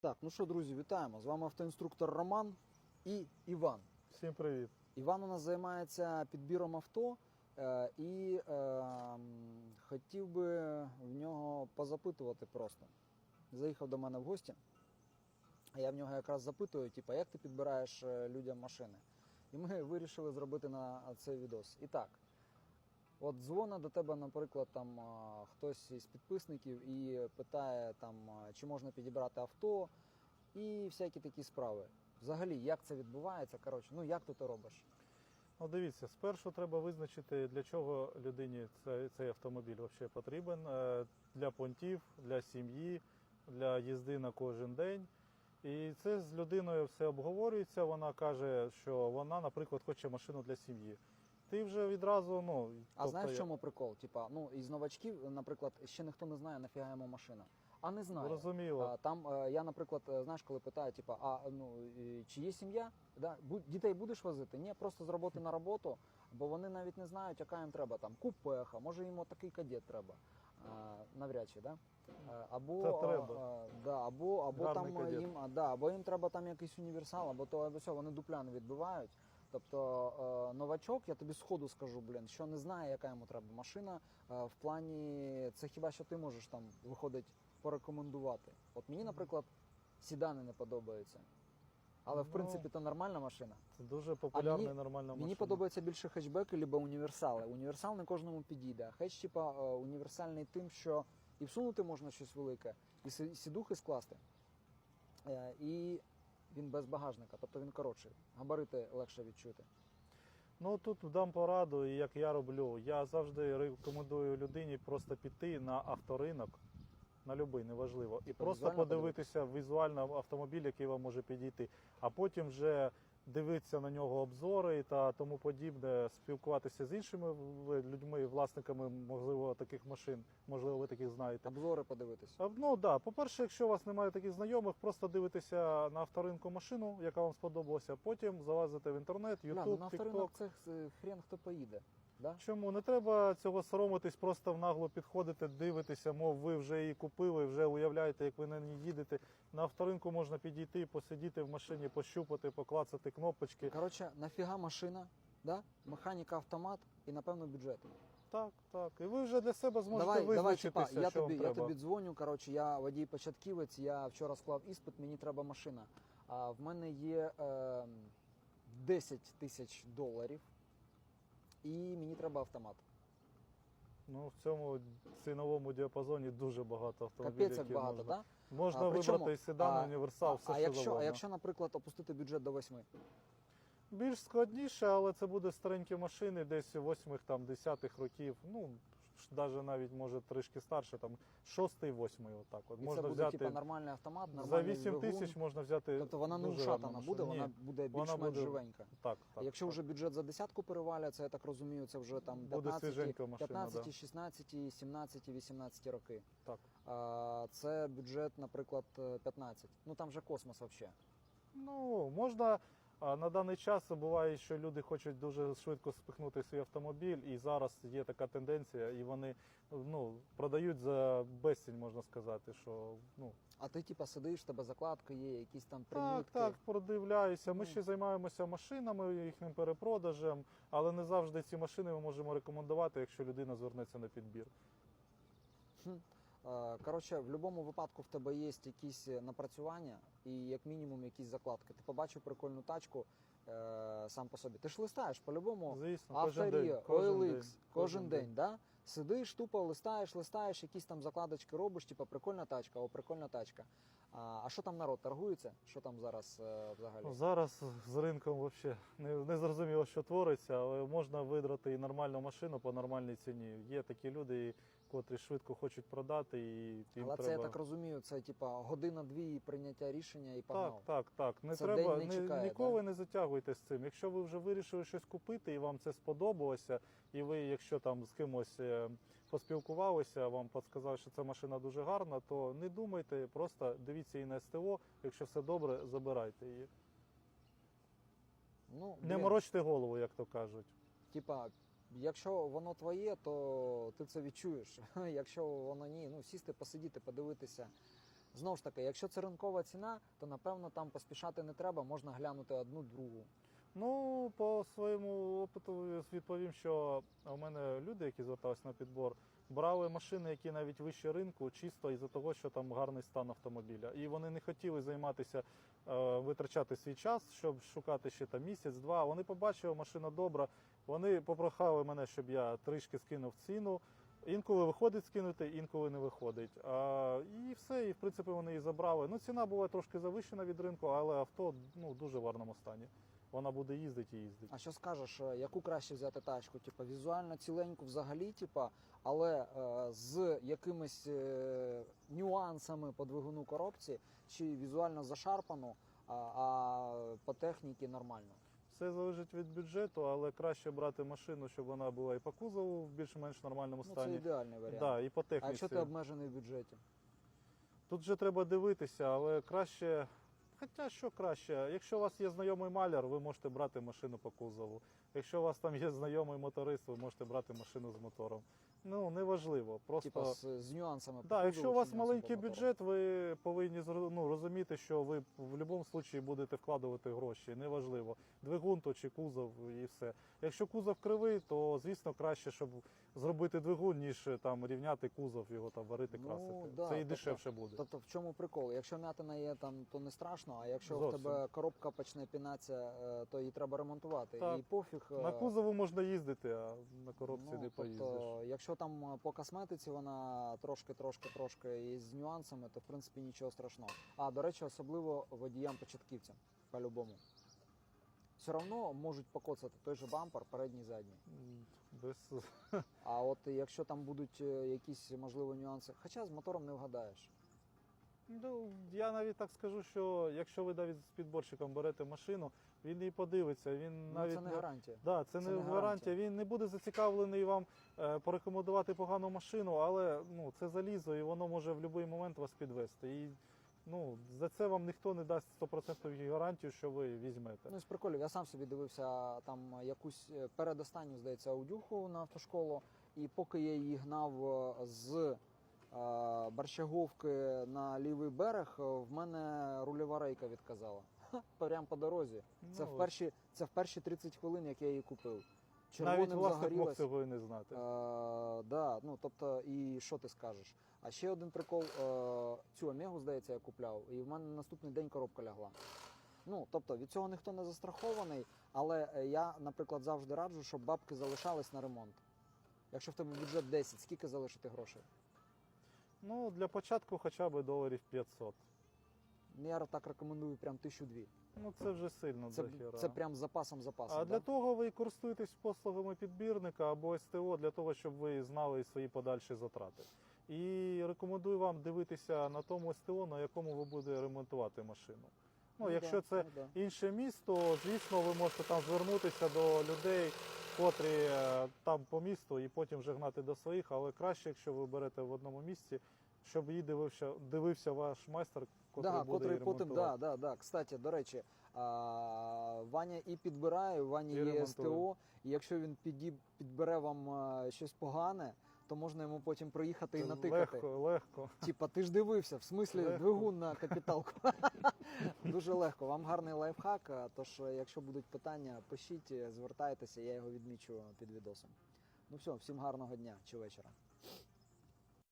Так, ну що, друзі, вітаємо. З вами автоінструктор Роман і Іван. Всім привіт. Іван у нас займається підбіром авто е, і е, хотів би в нього позапитувати просто. Заїхав до мене в гості, а я в нього якраз запитую, типу, як ти підбираєш е, людям машини. І ми вирішили зробити на цей відос. І так, от дзвонить до тебе, наприклад, там хтось із підписників і питає, там, чи можна підібрати авто, і всякі такі справи. Взагалі, як це відбувається? Коротше, ну як ти то робиш? Ну дивіться, спершу треба визначити, для чого людині цей, цей автомобіль взагалі потрібен. Е, Для понтів, для сім'ї, для їзди на кожен день. І це з людиною все обговорюється. Вона каже, що вона, наприклад, хоче машину для сім'ї. Ти вже відразу, ну А тобто знаєш, в чому прикол? Типа, ну із новачків, наприклад, ще ніхто не знає, нафіга йому машина. А не знаю. Зрозуміло. А, там е, я, наприклад, е, знаєш, коли питаю, типа, а ну чи є сім'я? Да? Дітей будеш возити? Ні, просто з роботи на роботу, бо вони навіть не знають, яка їм треба там купеха, може їм такий кадет треба. А, навряд чи, да? Е, Або, Та треба. а, да, або, або Гарний там кадет. їм, а, да, або їм треба там якийсь універсал, або то або все, вони дупля не відбивають. Тобто е, новачок, я тобі сходу скажу, блін, що не знає, яка йому треба машина. е, В плані це хіба що ти можеш там виходить порекомендувати. От мені, наприклад, сідани не подобаються. Але в Ну, принципі то нормальна машина. Це дуже популярна мені- і нормальна Мені машина. подобаються більше хетчбеки, либо універсали. Універсал не кожному підійде. Хетч, типа, е, універсальний тим, що і всунути можна щось велике, і сідухи скласти. І він без багажника, тобто він коротший. Габарити легше відчути. Ну тут дам пораду, як я роблю. Я завжди рекомендую людині просто піти на авторинок, на будь-який, неважливо, і просто подивитися візуально автомобіль, який вам може підійти, а потім вже дивитися на нього обзори та тому подібне, спілкуватися з іншими людьми, власниками, можливо, таких машин, можливо, ви таких знаєте. Обзори подивитися. Ну да, по-перше, якщо у вас немає таких знайомих, просто дивитеся на авторинку машину, яка вам сподобалася. Потім залазите в інтернет, Ютуб, на на авторинок це е, хрен хто поїде. Да? Чому не треба цього соромитись, просто в нагло підходити, дивитися, мов ви вже її купили, вже уявляєте, як ви на ній їдете. На авторинку можна підійти, посидіти в машині, пощупати, поклацати кнопочки. Коротше, нафіга машина, да? механіка автомат і напевно бюджет. Так, так. І ви вже для себе зможете давай, давай, визначитися, типа, я що тобі, вам я тобі дзвоню. Коротше, я водій початківець, я вчора склав іспит, мені треба машина. А в мене є е, 10 тисяч доларів, і мені треба автомат. Ну в цьому ціновому діапазоні дуже багато автомобілів. Капець як які багато, можна. так? Можна А, причому, вибрати і седан, а- універсал, все а, що якщо, завгодно. а якщо, наприклад, опустити бюджет до восьми? Більш складніше, але це буде старенькі машини, десь 8 там 10 років. Ну навіть навіть може трішки старше, там 6 8 отак. От І можна це буде взяти типа нормальний автомат, за 8 тисяч можна взяти. Тобто вона не ушатана буде, машину. вона буде більш-менш живенька. Так, так. якщо так. вже бюджет за десятку перевалюється, я так розумію, це вже там 15, машина, 15 да. 16, 17, 18 роки. так. А, це бюджет, наприклад, 15. Ну там же космос взагалі. Ну можна. А на даний час буває, що люди хочуть дуже швидко спихнути свій автомобіль, і зараз є така тенденція, і вони ну продають за безцінь, можна сказати, що ну А ти типа сидиш, тебе закладка є, якісь там Так, примітки. так, продивляюся. Ми Ну. ще займаємося машинами, їхнім перепродажем, але не завжди ці машини ми можемо рекомендувати, якщо людина звернеться на підбір. Е, Коротше, в будь-якому випадку в тебе є якісь е, напрацювання і як мінімум якісь закладки. Ти побачив прикольну тачку е, сам по собі. Ти ж листаєш по-любому. Кожен. Кожен OLX, день, кожен день, да? Сидиш, тупо листаєш, листаєш, якісь там закладочки робиш, типу прикольна тачка, о, прикольна тачка. А, а що там народ торгується? Що там зараз е, взагалі? Ну, Зараз з ринком взагалі не, не зрозуміло, що твориться, але можна видрати і нормальну машину по нормальній ціні. Є такі люди, котрі швидко хочуть продати, і їм Але треба... це я так розумію, це типа година-дві прийняття рішення і Так, погнав. так, так. Не Це треба не чекає, ніколи не затягуйте з цим. Якщо ви вже вирішили щось купити і вам це сподобалося, і ви, якщо там з кимось е, поспілкувалися, вам підсказали, що ця машина дуже гарна, то не думайте, просто дивіться її на СТО. Якщо все добре, забирайте її. Ну, Не блін, морочте голову, як то кажуть. Типа, якщо воно твоє, то ти це відчуєш. Якщо воно ні, ну сісти, посидіти, подивитися, Знову ж таки, якщо це ринкова ціна, то напевно там поспішати не треба, можна глянути одну другу. Ну, по своєму опиту відповім, що у мене люди, які зверталися на підбор, брали машини, які навіть вище ринку, чисто із-за того, що там гарний стан автомобіля. І вони не хотіли займатися, е, витрачати свій час, щоб шукати ще там місяць-два. Вони побачили, машина добра. Вони попрохали мене, щоб я трішки скинув ціну. Інколи виходить скинути, інколи не виходить. А, і все, і в принципі вони її забрали. Ну, ціна була трошки завищена від ринку, але авто ну, дуже в гарному стані. Вона буде їздити і їздити. А що скажеш, е, яку краще взяти тачку? Типа візуально ціленьку взагалі, типа, але е, з якимись е, нюансами по двигуну коробці, чи візуально зашарпану, а, а по техніці нормально. Все залежить від бюджету, але краще брати машину, щоб вона була і по кузову в більш-менш нормальному Ну, це ідеальний варіант. да, і по техніці. а якщо ти обмежений в бюджеті? Тут вже треба дивитися, але краще. Хоча що краще, якщо у вас є знайомий маляр, ви можете брати машину по кузову. Якщо у вас там є знайомий моторист, ви можете брати машину з мотором. Ну неважливо. Просто Типа з, з нюансами. Да, якщо у вас маленький бюджет, ви повинні ну, розуміти, що ви в будь-якому випадку будете вкладувати гроші. Неважливо, двигун то чи кузов і все. Якщо кузов кривий, то звісно краще, щоб зробити двигун, ніж там рівняти кузов, його там варити, Ну, красити. да, Це і тобто- дешевше буде. Тобто в чому прикол? Якщо м'ятина є там, то не страшно, а якщо в тебе коробка почне пінатися, е, то її треба ремонтувати. Так. І пофіг. Е, На кузову можна їздити, а на коробці ну, не поїздиш. Тобто, якщо там е, по косметиці вона трошки, трошки, трошки і з нюансами, то в принципі нічого страшного. А до речі, особливо водіям початківцям, по-любому. Все одно можуть покоцати той же бампер, передній задній. Без... А от якщо там будуть е, якісь можливо нюанси, хоча з мотором не вгадаєш. Ну, я навіть так скажу, що якщо ви навіть з підборщиком берете машину, він і подивиться. Він Ну, навіть це не гарантія. Да, це, Це не не гарантія. гарантія. Він не буде зацікавлений вам е, порекомендувати погану машину, але ну це залізо, і воно може в будь-який момент вас підвести. І ну за це вам ніхто не дасть 100% гарантію, що ви візьмете. Ну, з приколів, я сам собі дивився там якусь е, передостанню, здається, аудюху на автошколу, і поки я її гнав е, з Борщаговки на лівий берег, е, в мене рульова рейка відказала. Ха, Прям по дорозі. Це, Ну, в перші, це в перші 30 хвилин, як я її купив. навіть Червоним власник мог загорілась. цього і не знати. Е, да, ну тобто, і що ти скажеш? А ще один прикол: е, цю Омегу, здається, я купляв, і в мене на наступний день коробка лягла. Ну, тобто від цього ніхто не застрахований, але е, я, наприклад, завжди раджу, щоб бабки залишались на ремонт. Якщо в тебе бюджет 10, скільки залишити грошей? Ну для початку хоча б доларів 500. Ну, Я так рекомендую прям тисячу дві. Ну це вже сильно Це, дохіра. це прям запасом запасом. А да? для того ви користуєтесь послугами підбірника або СТО для того, щоб ви знали свої подальші затрати. І рекомендую вам дивитися на тому СТО, на якому ви будете ремонтувати машину. Ну, Ну, якщо да, це ну, да. інше місто, звісно, ви можете там звернутися до людей, котрі е, там по місту, і потім вже гнати до своїх. Але краще, якщо ви берете в одному місці, щоб її дивився, дивився ваш майстер, котрий да, буде котрий її потім, да, да, да. Кстати, до речі, а, Ваня і підбирає, Ваня І є ремонтує. СТО, і якщо він підіб, підбере вам а, щось погане, то можна йому потім приїхати і натикати. Легко, легко. Типа, ти ж дивився, в смислі Легко. двигун на капіталку. Дуже легко. Вам гарний лайфхак. Тож, е, якщо будуть питання, пишіть, звертайтеся, я його відмічу під відосом. Ну все, всім гарного дня чи вечора.